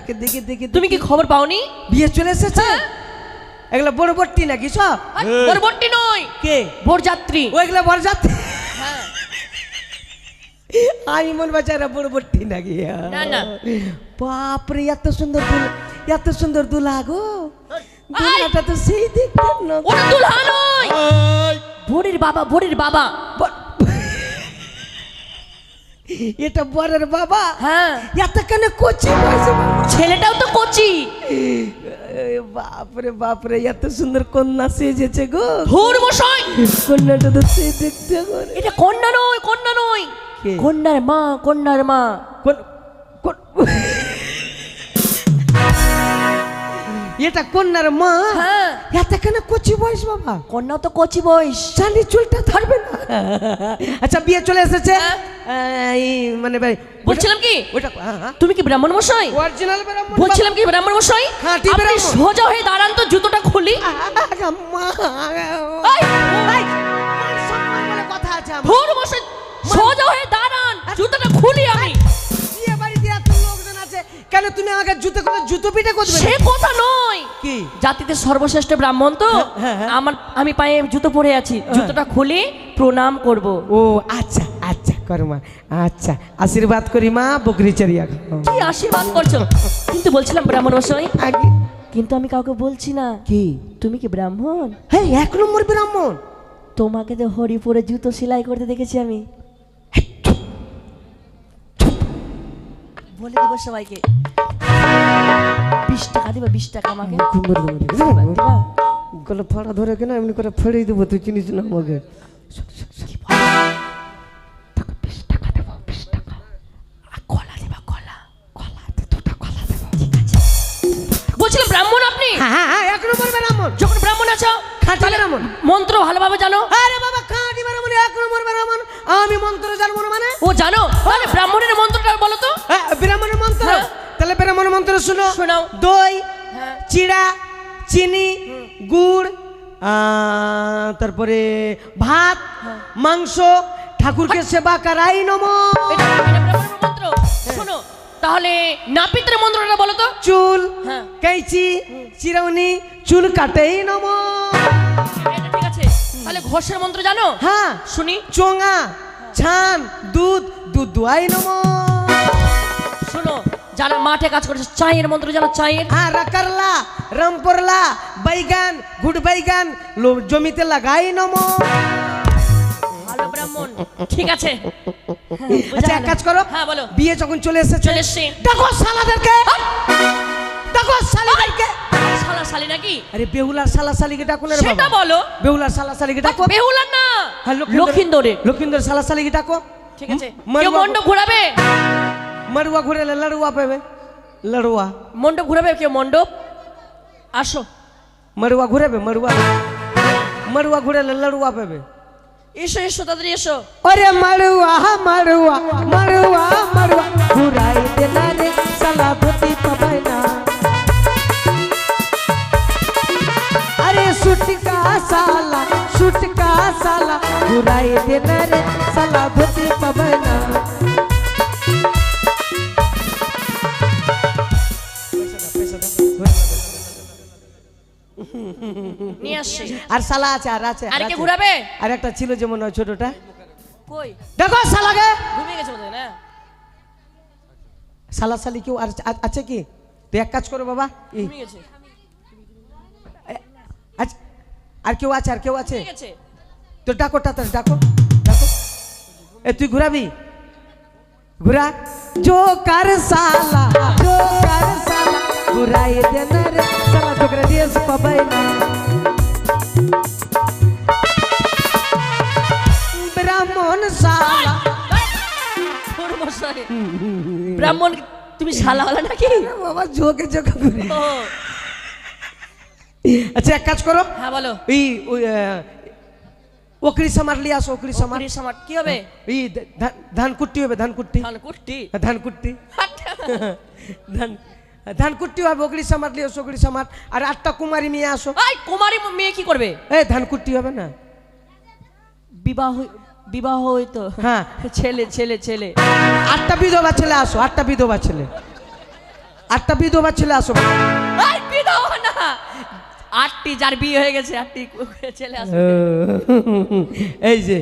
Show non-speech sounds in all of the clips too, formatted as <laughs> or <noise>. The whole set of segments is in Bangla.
দেখে দেখে দেখে তুমি কি খবর পাওনি? বিয়ে চলে এসেছে? হ্যাঁ। এগুলো বড় বট্টি নাকি সব? পরবর্তী নয়। কে? বরযাত্রী। ওইগুলো বরযাত্রী? হ্যাঁ। আমি মন বাচ্চারা বড় বট্টি নাকি? না, না। বাপরে এত সুন্দর দুল এত সুন্দর দুলা গো। দুলাটা তো সেই দেখতে না ওটা দুলহা নয়। বরের বাবা বরের বাবা। এটা বরের বাবা। হ্যাঁ। এত কেন কোচি বয়সে ছেলেটাও তো কচি। বাপরে বাপরে এত সুন্দর কন্যা সেজেছে গো। ধুর মশাই। কন্যাটা তো সে দেখতে এটা কন্যা নয় কন্যা নয়? কন্যার মা কন্যার মা। কোন- এটা কন্যার মা? হ্যাঁ। এত কেন কোচি বয়স বাবা। কন্যাও তো কচি বয়স। চালি চুলটা ধরবে না। আচ্ছা বিয়ে চলে এসেছে। হ্যাঁ। মানে ভাই বলছিলাম কি? ওটা হ্যাঁ তুমি কি ব্রাহ্মণ মশাই? অরিজিনাল ব্রাহ্মণ বলছিলাম কি ব্রাহ্মণ মশাই? আপনি সোজা হয়ে দাঁড়ান তো জুতোটা খুলি। কথা আছে সোজা হয়ে দাঁড়ান জুতোটা খুলি আমি। কেন তুমি আমাকে জুতো করে জুতো পিঠে করবে? সে কথা নয়। কি? জাতিতে সর্বশ্রেষ্ঠ ব্রাহ্মণ তো। হ্যাঁ, হ্যাঁ। আমার আমি পায়ে জুতো পরে আছি। জুতোটা খুলে প্রণাম করব। ও আচ্ছা আচ্ছা কর মা আচ্ছা। আশীর্বাদ করি মা বকরি চড়িয়া। কি আশীর্বাদ করছ? কিন্তু বলছিলাম ব্রাহ্মণ মশাই। আগে। কিন্তু আমি কাউকে বলছি না। কি? তুমি কি ব্রাহ্মণ? হ্যাঁ এক নম্বর ব্রাহ্মণ। তোমাকে তো হরিপুরে জুতো সেলাই করতে দেখেছি আমি। বলে দেবো সবাইকে। বিশ টাকা দিবা বিশ টাকা আমাকে? গলা ফাড়া ধরে কেন? এমনি করে ফেড়েই দেবো তুই চিনিস না আমাকে। বলছিলাম ব্রাহ্মণ আপনি? হ্যাঁ হ্যাঁ হ্যাঁ, এক নম্বর ব্রাহ্মণ। যখন ব্রাহ্মণ আছো ব্রাহ্মণ। মন্ত্র ভালোভাবে জানো? আরে বাবা খাঁটি ব্রাহ্মণ এক নম্বর ব্রাহ্মণ। আমি মন্ত্র জানব না মানে? ও জানো? তাহলে ব্রাহ্মণের মন্ত্রটা বলো তো। হ্যাঁ, ব্রাহ্মণের মন্ত্র। হ্যাঁ। তাহলে ব্রাহ্মণের মন্ত্র শুনো। শোনাও। দই হ্যাঁ। চিড়া চিনি গুড় তারপরে ভাত মাংস ঠাকুরকে সেবা করাই নম। মন্ত্র। শোনো তাহলে নাপিতের মন্ত্রটা বলো তো। চুল হ্যাঁ। कैची চিরৌনি চুল কাটেই নম। ঠিক আছে। তাহলে ঘোষের মন্ত্র জানো? হ্যাঁ। শুনি। চোঙা ছান দুধ দুধ দুয়াই নম। শোনো যারা মাঠে কাজ করছে চায়ের মন্ত্র জানো চায়ের? হ্যাঁ রাকারলা রামপরলা বাইগান গুড বাইগান জমিতে লাগাই নম। ভালো ব্রাহ্মণ ঠিক আছে। আচ্ছা এক কাজ করো। হ্যাঁ বলো। বিয়ে যখন চলে এসেছে চলে এসছে। দেখো সালাদেরকে দেখো শালিদেরকে। শালা শালি নাকি? আরে বেহুলার শালা শালিকে ডাকো না রে সেটা বলো। বেহুলার শালা শালিকে ডাকো। বেহুলার না। হ্যাঁ, লক্ষিন্দরে লক্ষিন্দর শালা শালিকে ডাকো। ঠিক আছে। কেউ ঘোরাবে? মারুয়া ঘুরালে লড়ুয়া পেবে লড়ুয়া মণ্ডপ ঘুরাবে কেউ মণ্ডপ আসো মারুয়া ঘুরাবে মারুয়া মারুয়া ঘুরালে লড়ুয়া পেবে এসো এসো তাড়াতাড়ি এসো ওরে মারুয়া মারুয়া মারুয়া মারুয়া ঘুরাই দেনা রে সালা ভূতি পাবাই না আরে সুটকা সালা সুটকা সালা ঘুরাই দেনা রে সালা ভূতি পাবাই না নিয়ে আসছে। আর আছে আর আছে আর কে ঘুরাবে? আর একটা ছিল ছোটটা। কই? দেখো ঘুমিয়ে গেছে বোধহয় না? কেউ আর আছে কি? তুই এক কাজ করো বাবা আর কেউ আছে আর কেউ আছে? ডাকো টাতাস ডাকো ডাকো। এ তুই ঘুরাবি? ঘুরা। জো কার সালা জো কার সালা ঘুরাই রে সালা ব্রাহ্মণ তুমি শালা হলে নাকি? বাবা জোকে জোকে আচ্ছা এক কাজ করো। হ্যাঁ বলো। এই ওকরি লিয়ে আসো ওকরি সামার। সামার কি হবে? হ্যাঁ, ধানকুটি হ্যাঁ, ধান কুট্টি হবে ধান কুট্টি ধান ধান কুট্টি হবে ওকরি সামার লিয়ে ওকরি সামার আর আটটা কুমারী নিয়ে আসো। কুমারী মেয়ে কি করবে? এই ধান কুট্টি হবে না। বিবাহ বিবাহ হইতো হ্যাঁ। ছেলে ছেলে ছেলে। আটটা বিধবা ছেলে আসো আটটা বিধবা ছেলে। আটটা বিধবা ছেলে আসো। এই না। আটটি যার বিয়ে হয়ে গেছে আটটি ছেলে আসো এই যে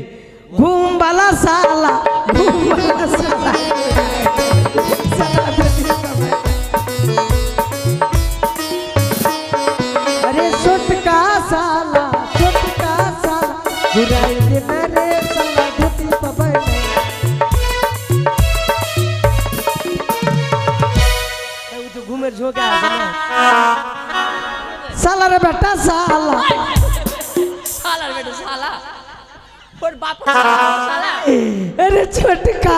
ঘুমবালা সালা ঘুমবালা সালা। ঘুমের ঝোঁকে সালার বেটা সালা। সালার বেটা সালা। ওর বাপ সালা। ছোটকা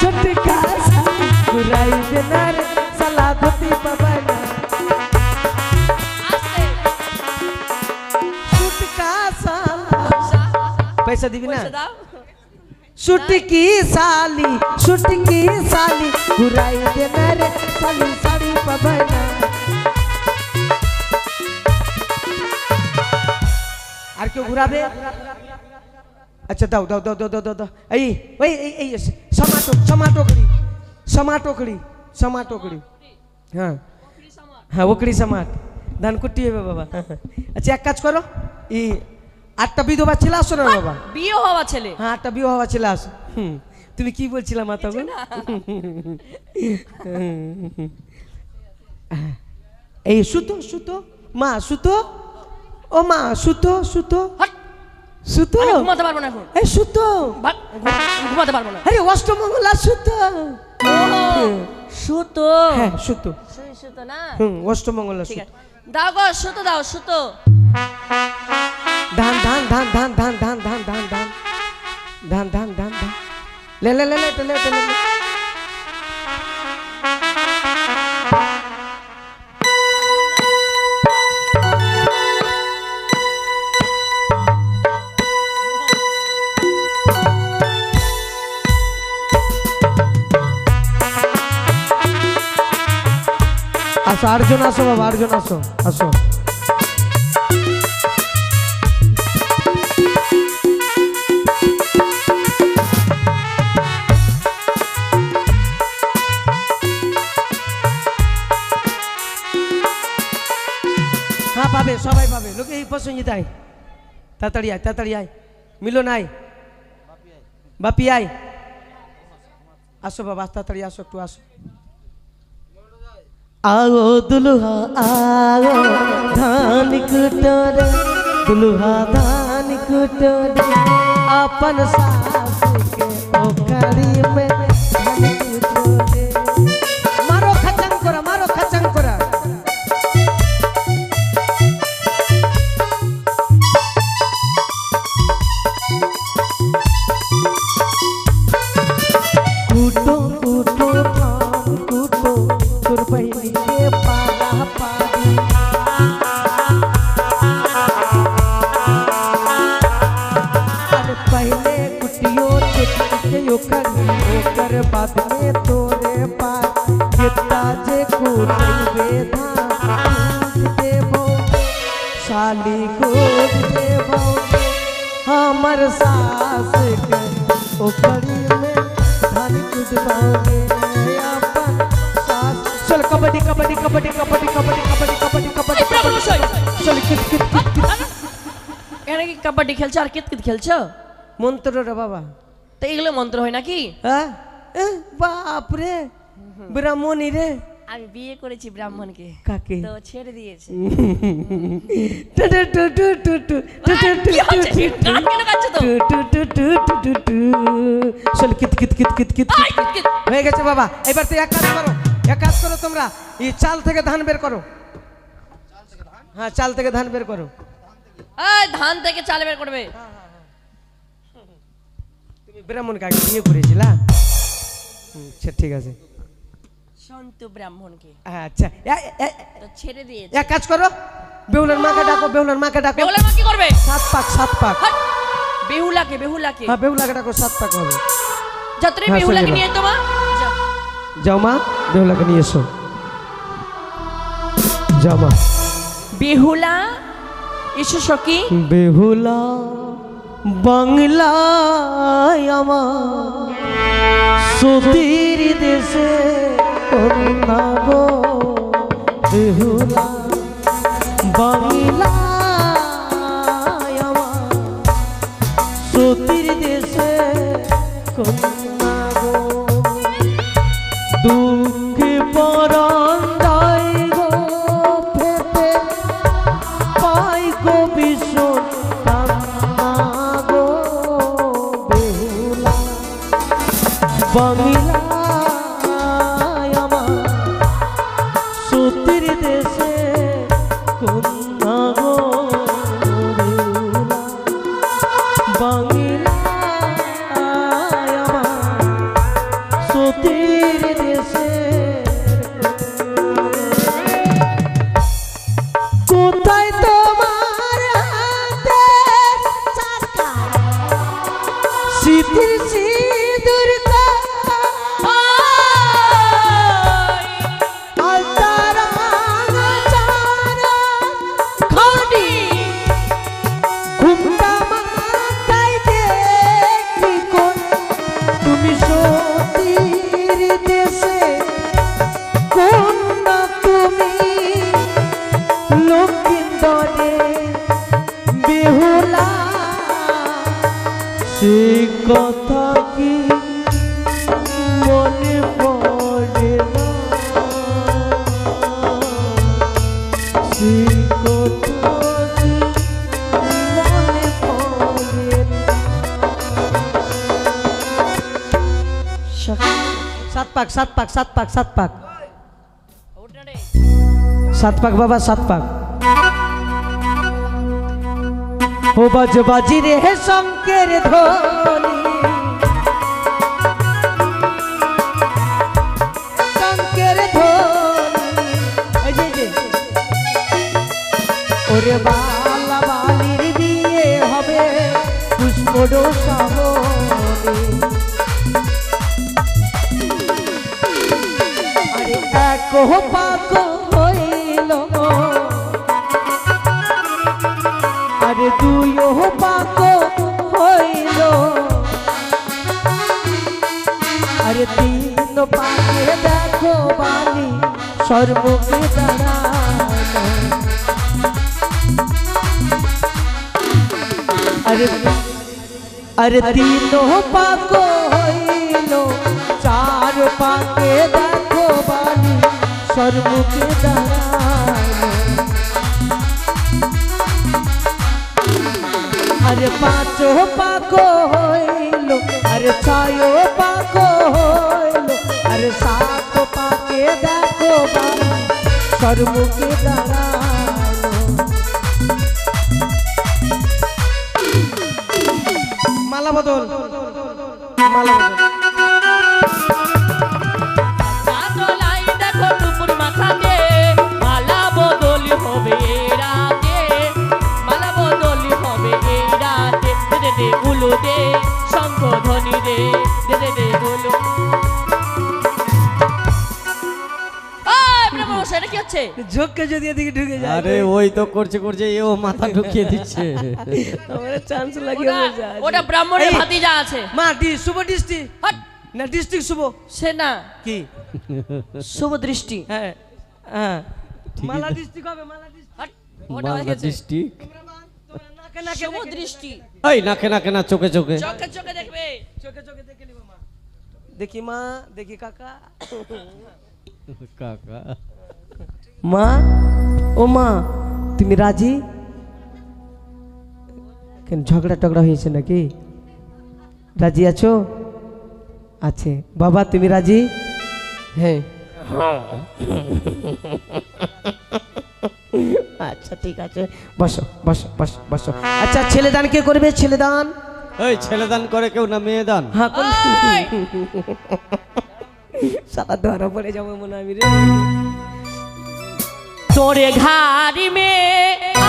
ছোটকা ঘুরাই দেনার সালা গতি पैसा दीबी ना? सुटकी साली सुटकी साली घुराई दे मेरे साली साड़ी पबना अरे क्यों घुराबे अच्छा दाउ दाउ दाउ दाउ दाउ दाउ आई वही आई आई ऐसे समाटो समाटो कड़ी समाटो कड़ी समाटो कड़ी हाँ। हाँ वो कड़ी समाट धन कुट्टी है बाबा। <laughs> अच्छा एक काज करो। ये আটটা বিধবা ছিল আসো না বাবা। বিয়ে হওয়া ছেলে। হ্যাঁ একটা বিয়ে হওয়া ছিল আস। হুম। তুমি কি বলছিলা মা তখন? <laughs> এই সুতো সুতো। মা সুতো? ও মা সুতো সুতো। সুতো? ঘুমাতে পারব না এখন। এই সুতো। ঘুমাতে পারব না। আরে অষ্টমঙ্গলা সুতো। সুতো। হ্যাঁ সুতো। সুতো না? হুম অষ্টমঙ্গলা ঠিক সুতো। দাও গো সুতো দাও সুতো। ধান ধান ধান ধান ধান ধান ধান ধান ধান ধান ধান ধান ধান লে লে লে লে লে লে লে লে আসো আটজন আসো বাবা আটজন আসো এই পছন্দ আয় তাড়াতাড়ি আয় তাড়াতাড়ি আয় মিলো নাই বাপি আয় আসো বাবা তাড়াতাড়ি আসো একটু আসো आओ दुल्हा आओ धान कुटोरे दुल्हा धान कुटोरे अपन सास के ओकरी এখানে কি কাবাডি খেলছো আর কিতকিত খেলছো মন্ত্র রে বাবা তো এগুলো মন্ত্র হয় নাকি হ্যাঁ বাপ রে ব্রাহ্মণী রে আমি বিয়ে করেছি ব্রাহ্মণকে কাকে তো ছেড়ে দিয়েছে হয়ে গেছে বাবা এবার তুই এক কাজ করো এক কাজ করো তোমরা এই চাল থেকে ধান বের করো হ্যাঁ চাল থেকে ধান বের করো। এই ধান থেকে চাল বের করবে। তুমি ব্রাহ্মণ কাকে বিয়ে করেছিলা আচ্ছা ঠিক আছে। সন্তু ব্রাহ্মণকে। আচ্ছা। তো ছেড়ে দিয়েছে। এক কাজ করো বেহুলার মাকে ডাকো বেহুলার মাকে ডাকো। মা কি করবে? সাত পাক সাত পাক! বেহুলাকে বেহুলাকে। হ্যাঁ বেহুলাকে ডাকো সাত পাক হবে। হ্যাঁ, বেহুলাকে নিয়ে তো মা। যাও মা বেহুলাকে নিয়ে এসো। যাও মা। বেহুলা এসো সখী। বেহুলা বাংলায় আমার। সতীর দেশে বেহুলা বাংলায় সাত পাক সাত পাক সাত পাক সাত পাক সাত পাক বাবা সাত পাক ও বাজ বাজি রে হে শঙ্কের ধ্বনি শঙ্কের ধ্বনি এই যে, এই যে। ওরে বালা বালির বিয়ে এক পাক হইল আরে দুই পাক হইল। আরে তিন পাকে দেখো বালি, সর্বকে দাঁড়ানো আরে আরে তিন পাক সর্বকে দাঁড়ানো আরে পাঁচ পাক হইল, আরে ছয় পাক হইল, আরে সাত পাকে দেখো বালি সর্বকে হচ্ছে ঝোঁককে যদি এদিকে ঢুকে যায়। আরে ওই তো করছে করছে এও মাথা ঢুকিয়ে দিচ্ছে। আমার চান্স লাগিয়ে ওটা- আছে। ব্রাহ্মণের ভাতিজা আছে। মা ডি শুভ দৃষ্টি। হট, না ডিস্ট্রিক্ট শুভ। সে না। কি? শুভ দৃষ্টি। হ্যাঁ হ্যাঁ। মালা। ডিস্ট্রিক্ট হবে মালা হয়ে শুভ দৃষ্টি। এই নাকে নাকে না চোখে চোখে। চোখে চোখে দেখবে। চোখে চোখে দেখে নিব মা। দেখি মা দেখি কাকা। কাকা। মা ও মা তুমি রাজি? কেন ঝগড়া টগড়া হয়েছে নাকি? রাজি আছো? আছে। বাবা তুমি রাজি? হ্যাঁ। আচ্ছা ঠিক আছে। বসো বসো বসো বসো। আচ্ছা ছেলে দান কে করবে? ছেলে দান এই ছেলে দান করে কেউ না মেয়ে দান হ্যাঁ সারা ধরা পড়ে যাব মনে হয় আমি রে। তোরে ঘাড়ি মে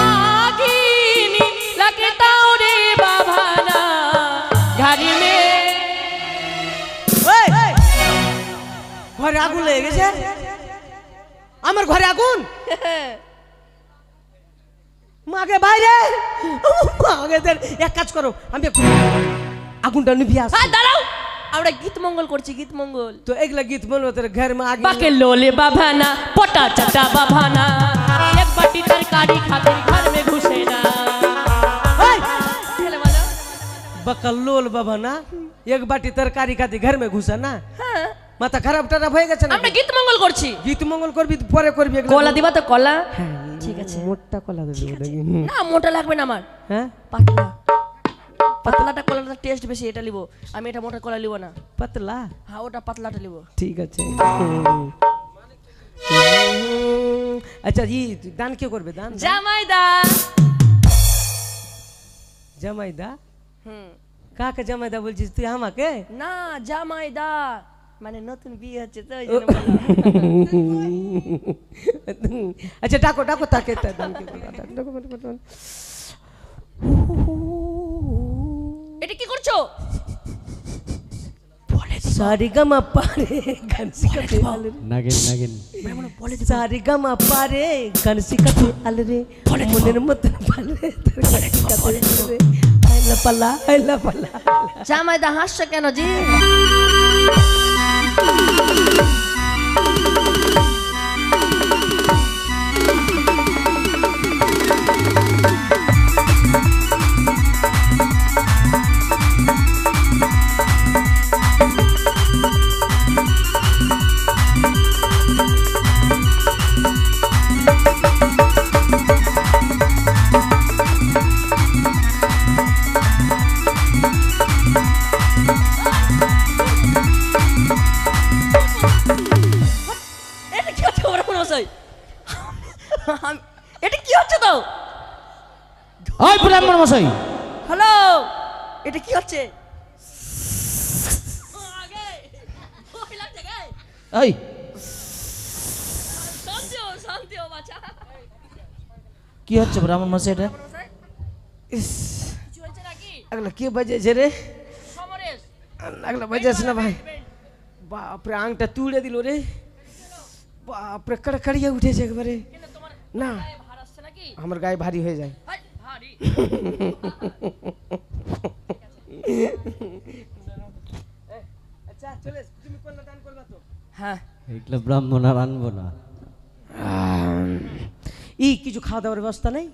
আগিনি লাগে তাও রে বাভানা ঘাড়ি মে! ঘরে আগুন লেগে গেছে? আমার ঘরে আগুন? মাকে বাইরে? মা এক কাজ করো আমি আগুনটা নিভিয়ে আসছি। হ্যাঁ দাঁড়াও। আমরা গীত মঙ্গল করছি গীত মঙ্গল তো এগুলা গীত মঙ্গল তোর ঘর মা আগে বাকে লোলে বাভানা পটা চাটা বাভানা এক বাটি তরকারি খাতে ঘর মে ঘুষে না বাকাল লোল বাভানা এক বাটি তরকারি খাতি ঘর মে ঘুষে না মাথা খারাপ টারাপ হয়ে গেছে না আমরা গীত মঙ্গল করছি গীত মঙ্গল করবি পরে করবি কলা দিবা তো কলা ঠিক আছে মোটা কলা দেবো না মোটা লাগবে না আমার হ্যাঁ পাতলা পাতলাটা কলাটা টেস্ট বেশি এটা লিবো। আমি এটা মোটা কলা লিবো না। পাতলা? হ্যাঁ ওটা পাতলাটা লিবো। ঠিক আছে। আচ্ছা ই দান কে করবে? দান জামাইদা। জামাইদা? হুম। কাকে জামাইদা বলছিস? তুই আমাকে? না জামাইদা। মানে নতুন বিয়ে হচ্ছে তো। <laughs> আচ্ছা ডাকো ডাকো তাকে তা দান কে করবে? <laughs> ডাকো, ডাকো, ডাকো, ডাকো। এটা কি করছ? সারিগামা পারে শিখাতে আলে রে। নাগিন নাগিন। সারিগামা পারে গান শিখাতে আলে রে। মনের মতো পালে তোর গান শিখাতে আলে রে। আইলা পালা আইলা পালা। জামাইদা হাসছো কেন জি? কি হচ্ছে ব্রাহ্মণ মশাই এটা ইস? আগলা কে বাজেছে রে? সমরেশ, আগলা বাজেছে না ভাই। বাপরে আংটা তুলে দিল রে। বাপরে কড়কড়িয়ে উঠেছে একবারে। না? আমার গায়ে ভারী হয়ে যায়। আচ্ছা চলে তুমি কোন দান করবা তো? হ্যাঁ। এগুলো ব্রাহ্মণ আর আনব না। ই কিছু খাওয়া দাওয়ার ব্যবস্থা নেই?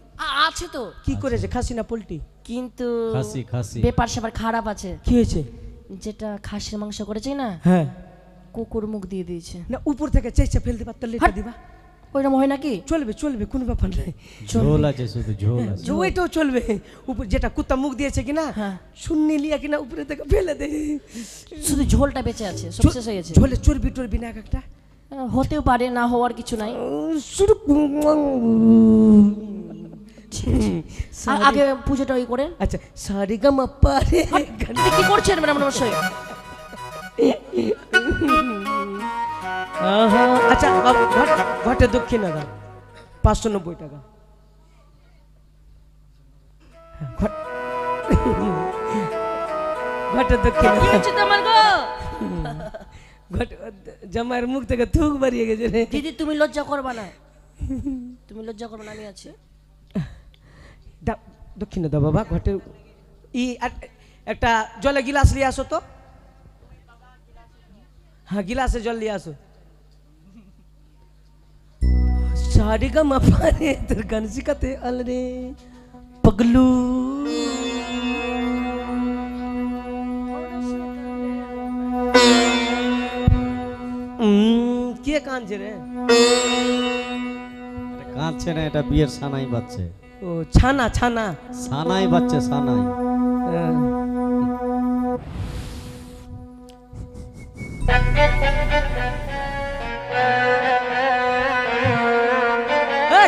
আছে তো। কি করেছে খাসি না পোলট্রি? কিন্তু খাসি খাসি। ব্যাপার স্যাপার খারাপ আছে। কি হয়েছে? যেটা খাসির মাংস করেছে না হ্যাঁ। কুকুর মুখ দিয়ে দিয়েছে। না উপর থেকে চেঁচা ফেলতে পারতো লেটা। দিবা। ওইরকম হয় নাকি? চলবে চলবে কোনো ব্যাপার নেই। ঝোল আছে শুধু ঝোল আছে। ওইটাও চলবে। উপর যেটা কুত্তা মুখ দিয়েছে কিনা হ্যাঁ। শূন্য লিয়া কিনা উপরে থেকে ফেলে দে। শুধু ঝোলটা বেঁচে আছে সব শেষ হয়ে গেছে। ঝোলে চর্বি টর্বি না এক একটা? হতেও পারে না হওয়ার কিছু নাই। আ- আগে পুজোটা ওই করে। আচ্ছা সারিগামা পারে এটা কি করছেন ম্যাডাম নমস্কার আচ্ছা ঘট- দক্ষিণা দাও পাঁচশো নব্বই টাকা। ঘটে দক্ষিণা জামাইয়ের মুখ থেকে থুক বাড়িয়ে গেছে রে। দিদি তুমি লজ্জা করবা না। তুমি লজ্জা করবে না আমি আছি। দক্ষিণে দাও বাবা ঘটে ই একটা জলে গিলাস নিয়ে আসো তো। হ্যাঁ গিলাসে জল নিয়ে আসো। সারিগা মাপারে তোর গান শিখাতে আল রে। পগলু। কে কাঁদছে রে? কাঁদছে না এটা বিয়ের সানাই বাচ্চে ও ছানা ছানা। সানাই বাচ্চে সানাই হ্যাঁ।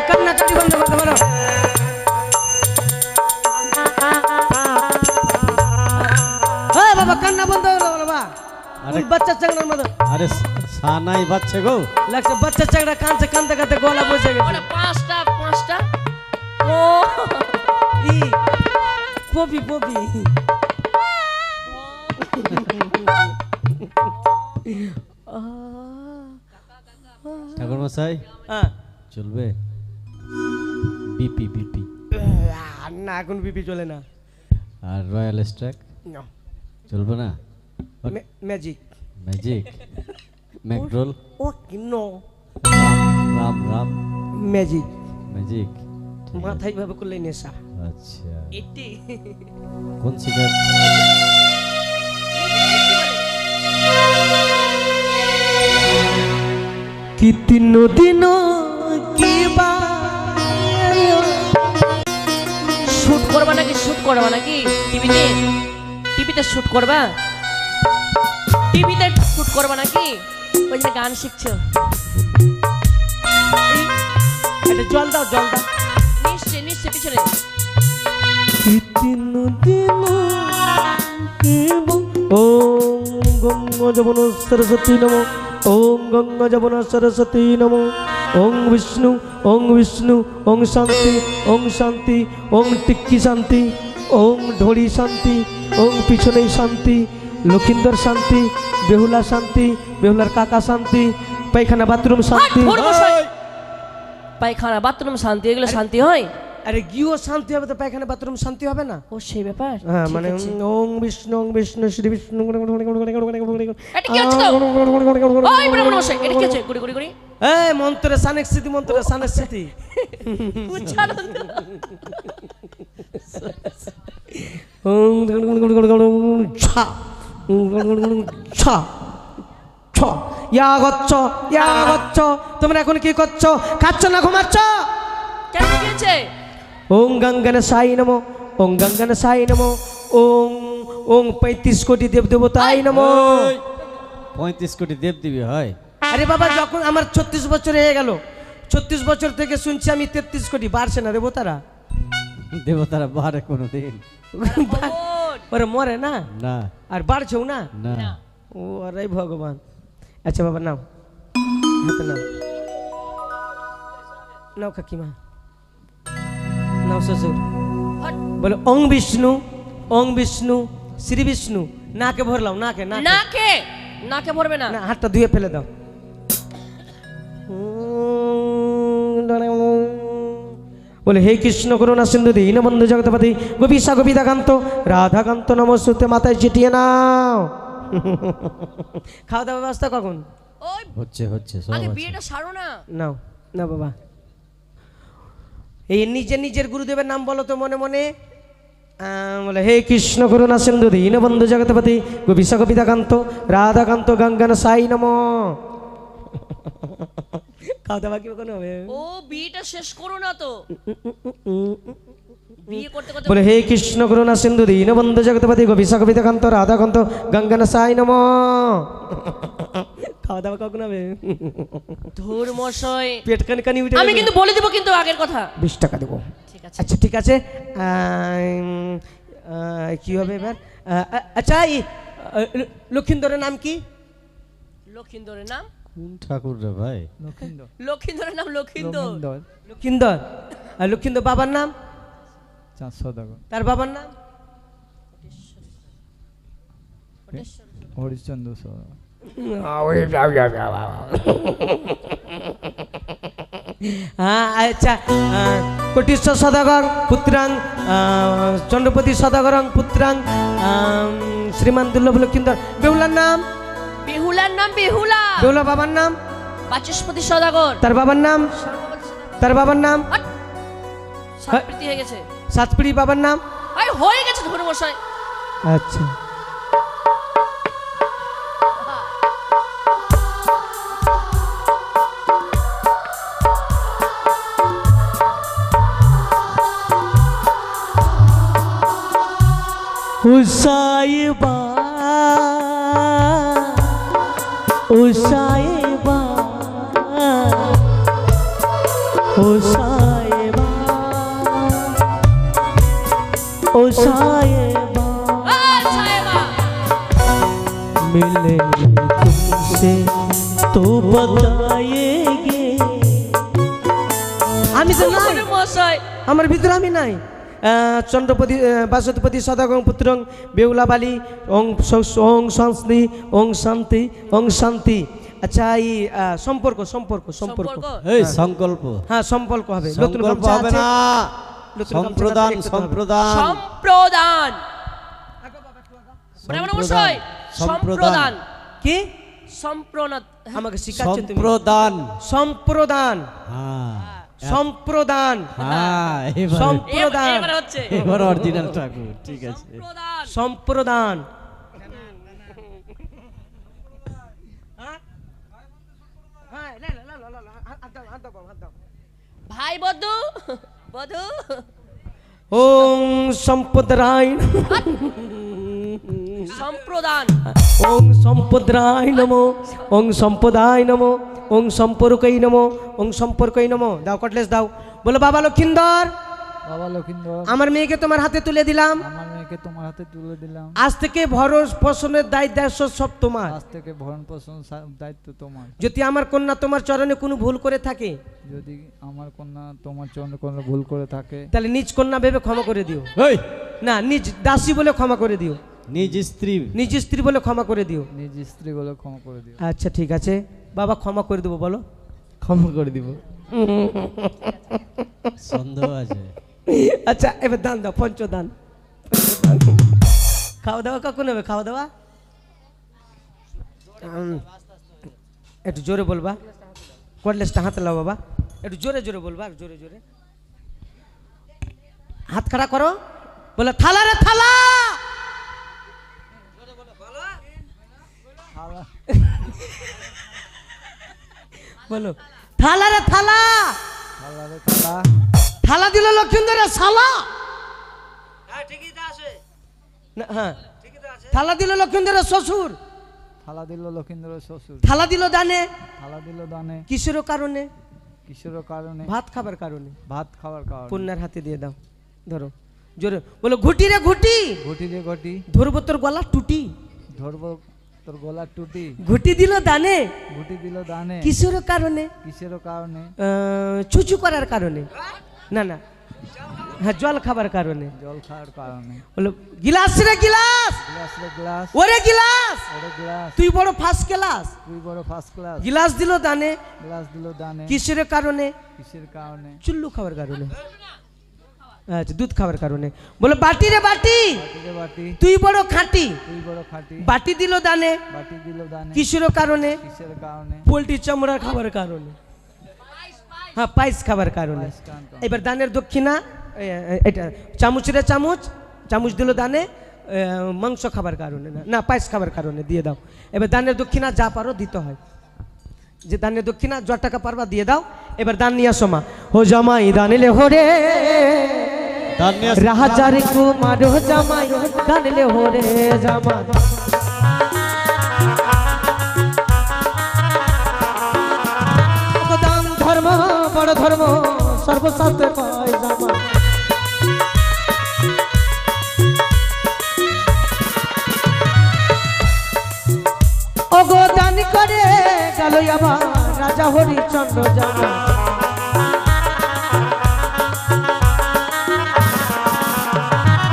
কান্নাকাটি বন্ধ করতে পারো বাবা কান্না বন্ধ করো বাবা। বাচ্চা চাংড়ার মতো। আরে সানাই বাচ্চে গো। লাগছে বাচ্চা চাংড়া কানছে কানতে কানতে গলা বসে গেছে। পাঁচটা পাঁচটা? ও ই পপি পপি। ঠাকুর মশাই হ্যাঁ চলবে? BP BP. আর না এখন বিপি চলে না। আর রয়্যাল স্ট্যাক না। চলবে না? ম্যাজিক। ম্যাজিক? ম্যাকড্রোল ও no Ram Ram magic magic মাথায় ভাবে করলে নেশা। আচ্ছা। এটি। কোন সিগারেট কি তিন দিন কি শুট করবা নাকি? শুট করবা নাকি? টিভিতে? টিভিতে শুট করবা? টিভিতে শুট করবা নাকি? ওই যে গান শিখছো? জল দাও জল দাও। নিশ্চয় নিশ্চয় পিছনে যমন সরস্বতী নম ওম গঙ্গা যমন সরস্বতী নম ওং বিষ্ণু ওং বিষ্ণু ওং শান্তি ওং শান্তি ওং টিক্কি শান্তি ওং ঢড়ি শান্তি ওং পিছনে শান্তি লক্ষিন্দর শান্তি বেহুলা শান্তি বেহুলার কাকা শান্তি পায়খানা বাথরুম শান্তি পায়খানা বাথরুম শান্তি এগুলো শান্তি হয় আরে গিয়েও শান্তি হবে তো পায়খানা বাথরুম শান্তি হবে না ও সেই ব্যাপার হ্যাঁ মানে। ওং বিষ্ণু ওং বিষ্ণু শ্রী বিষ্ণু এটা কি হচ্ছে তো? ওই ব্রাহ্মণ মশাই এটা কি হচ্ছে গুড়ি গুড়ি গুড়ি এই মন্ত্রে সানেক স্মৃতি মন্ত্রে সানেক স্মৃতি উচ্চারণ ছা। ছা। ইয়া গচ্ছ ইয়া গচ্ছ তোমরা এখন কি করছ? খাচ্ছ না ঘুমাচ্ছ? ওং গঙ্গন সাই নমো ওং গঙ্গন সাই নমো ওং ওং পঁয়ত্রিশ কোটি দেব দেবতাই নমো। পঁয়ত্রিশ কোটি দেব দিবি হয়। আরে বাবা যখন আমার ছত্রিশ বছর হয়ে গেল ছত্রিশ বছর থেকে শুনছি আমি তেত্রিশ কোটি বাড়ছে না দেবতারা? দেবতারা বারে কোনো দিন ভগবান। ওরে মরে না না আর বাড়ছেও না না না। ও আরে ভগবান আচ্ছা বাবা নাও হাতে নাও নাও কাকিমা নাও শ্বশুর হট। বলে ওং বিষ্ণু ওং বিষ্ণু শ্রী বিষ্ণু নাকে ভরলাম নাকে নাকে নাকে নাকে ভরবে না না হাতটা ধুয়ে ফেলে দাও বলে হে কৃষ্ণ করুণা সিন্ধু দীনবন্ধু জগতপতি গোপিসা গোপিতাকান্ত রাধাকান্ত নমস্তুতে মাথায় চিটিয়ে নাও। <laughs> খাওয়া দাওয়া ব্যবস্থা কখন? হচ্ছে হচ্ছে আগে বিয়েটা সারো না। নাও না বাবা। এই নিজের নিজের গুরুদেবের নাম বলো তো মনে মনে। আহ, বলে হে কৃষ্ণ করুণা সিন্ধু দীনবন্ধু জগতপতি গোপিসা গোপিতাকান্ত রাধাকান্ত গঙ্গান সাই নম। <laughs> খাওয়া দাওয়া কি কখন হবে। ও বিয়েটা শেষ করো না তো। বলে হে কৃষ্ণ করুণা সিন্ধু দীনবন্ধু জগতপতি গোপিসা গোপিতাকান্ত রাধাকান্ত গঙ্গান সাই নম খাওয়া <laughs> দাওয়া কখন হবে। ধুর মশাই। পেট কানি কানি উঠে আমি কিন্তু বলে দিব কিন্তু আগের কথা। বিশ টাকা দেবো। আচ্ছা ঠিক আছে। কি হবে এবার? আচ্ছা লক্ষিন্দরের নাম কি? লক্ষিন্দরের নাম? কোন ঠাকুর রে ভাই লক্ষিন্দরের নাম লক্ষিন্দর। লক্ষিন্দর। আর লক্ষিন্দর বাবার নাম? তার বাবার নাম? হরিশ্চন্দ্র সর হ্যাঁ আচ্ছা কোটিশ্বর সদাগর পুত্রাং চন্দ্রপতি সদাগরং পুত্রাং শ্রীমান দুর্লভ লক্ষিন্দর। বেহুলার নাম? বেহুলার নাম বেহুলা। বেহুলা বাবার নাম? বাচস্পতি সদাগর। তার বাবার নাম? তার বাবার নাম! সাতপ্রীতি হয়ে গেছে। সাতপিড়ি বাবার নাম? আরে হয়ে গেছে ধুর মশাই আচ্ছা। হুসাইবা बताएंगे আমি তো নাই ধুর মশাই আমার ভিতরে আমি নাই আহ, চন্দ্রপতি আহ, বাসুপতি সদাগং পুত্রং বেউলাবালি ওং স- ওং সংস্নি ওং শান্তি ওং শান্তি আচ্ছা এই আহ, সম্পর্ক সম্পর্ক সম্পর্ক সম্পর্ক এই সংকল্প হ্যাঁ সম্পর্ক হবে নতুন সংকল্প গামছা হবে আছে? না নতুন গামছা সম্প্রদান দেখতে হবে। সম্প্রদান সম্প্রদান ব্রাহ্মণ মশাই সম্প্রদান। সম্প্রদান কি সম্প্রদান আমাকে শিখাচ্ছ তুমি। সম্প্রদান। সম্প্রদান। হ্যাঁ। সম্প্রদান। হ্যাঁ সম্প্রদান। এবার অরিজিনাল ঠাকুর ঠিক আছে। সম্প্রদান। সম্প্রদান। ভাই বধু বধু। সম্পদ সম্পদরায় সম্প্রদান। ওং সম্পদরায় নমো ওং সম্পদায় নমো ওং সম্পর্কই নমো ওং সম্পর্কই নমো। দাও কটলেস দাও। বলো বাবা লক্ষিন্দর। বাবা লক্ষিন্দর। আমার মেয়েকে তোমার হাতে তুলে দিলাম। আমার মেয়েকে তোমার হাতে তুলে দিলাম। আজ থেকে ভরস পোষণের দায়িত্ব সব তোমার। আজ থেকে ভরণ পোষণ দায়িত্ব তোমার। যদি আমার কন্যা তোমার চরণে কোনো ভুল করে থাকে যদি আমার কন্যা তোমার চরণে কোনো ভুল করে থাকে তাহলে নিজ কন্যা ভেবে ক্ষমা করে দিও। না নিজ দাসী বলে ক্ষমা করে দিও। নিজ স্ত্রী। নিজ স্ত্রী বলে ক্ষমা করে দিও। নিজ স্ত্রী বলে ক্ষমা করে দিও। আচ্ছা ঠিক আছে। বাবা ক্ষমা করে দেবো বলো। ক্ষমা করে দিব। সন্দেহ আছে। আচ্ছা এবার দান দাও পঞ্চদান। খাওয়া দাওয়া কখন হবে? খাওয়া দাওয়া? একটু জোরে বলবা। কটলেসটা হাতে লাও বাবা। একটু জোরে জোরে বলবা জোরে জোরে। হাত খাড়া করো। বলে থালা রে থালা! বলো। থালা। রে থালা। থালা রে থালা থালা দিল লক্ষিন্দরের সালা না, হ্যাঁ। থালা দিল লক্ষিন্দরের শ্বশুর। থালা দিল লক্ষিন্দর শ্বশুর। থালা দিল দানে। থালা দিল দানে। কিসের কারণে? কিসের কারণে? ভাত খাবার কারণে। ভাত খাওয়ার কারণে। কন্যার হাতে দিয়ে দাও। ধরো। জোরে। বলো ঘুটি রে ঘুটি। ঘটি রে ঘুটি। ধরবো তোর গলা টুটি। ধরবো তোর গলার টুটি। ঘুটি দিল দানে। ঘুটি দিল দানে। কিসের কারণে? কিসের কারণে? চুচু করার কারণে। না না। হ্যাঁ জল খাবার কারণে। জল খাওয়ার কারণে। বলো গিলাস রে গিলাস! গ্লাস রে গ্লাস। ওরে গিলাস! ওরে গ্লাস। তুই বড় ফার্স্ট ক্লাস তুই বড় ফার্স্ট ক্লাস গিলাস দিল দানে। গ্লাস দিল দানে। কিসের কারণে? কিসের কারণে? চুল্লু খাওয়ার কারণে। আচ্ছা দুধ খাওয়ার কারণে। বলো বাটি রে বাটি তুই বড় খাঁটি। বাটি দিল দানে। কিসের কারণে? পোলট্রি চামড়া খাবার কারণে। হ্যাঁ পাইস খাবার কারণে। এবার দানের দক্ষিণা এটা চামচ রে চামচ চামচ দিল দানে মাংস খাবার কারণে না না পায়েস খাবার কারণে দিয়ে দাও। এবার দানের দক্ষিণা যা পারো দিতে হয়। যে দানের দক্ষিণা য টাকা পারবা দিয়ে দাও। এবার দান নিয়ে আসো মা। হো জামাই দানিলে হরে রাহাজারি কুমার জামাই দানিলে হরে জামাই। দান ধর্ম বড় ধর্ম সর্বশাস্ত্রে পায় জামাই। ওগো দান করে গেল আমার রাজা হরিচন্দ্র জামা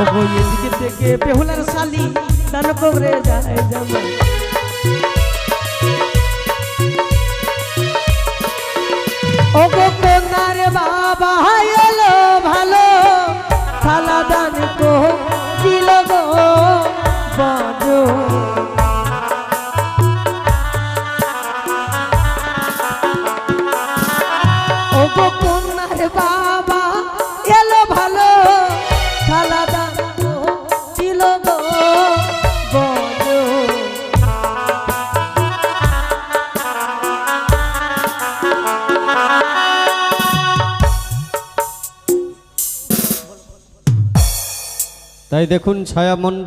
ওগো এদিকে থেকে বেহুলার শালি দান করে যায় জামা ওগো কন্যার বাবা এলো তাই দেখুন ছায়া মণ্ডল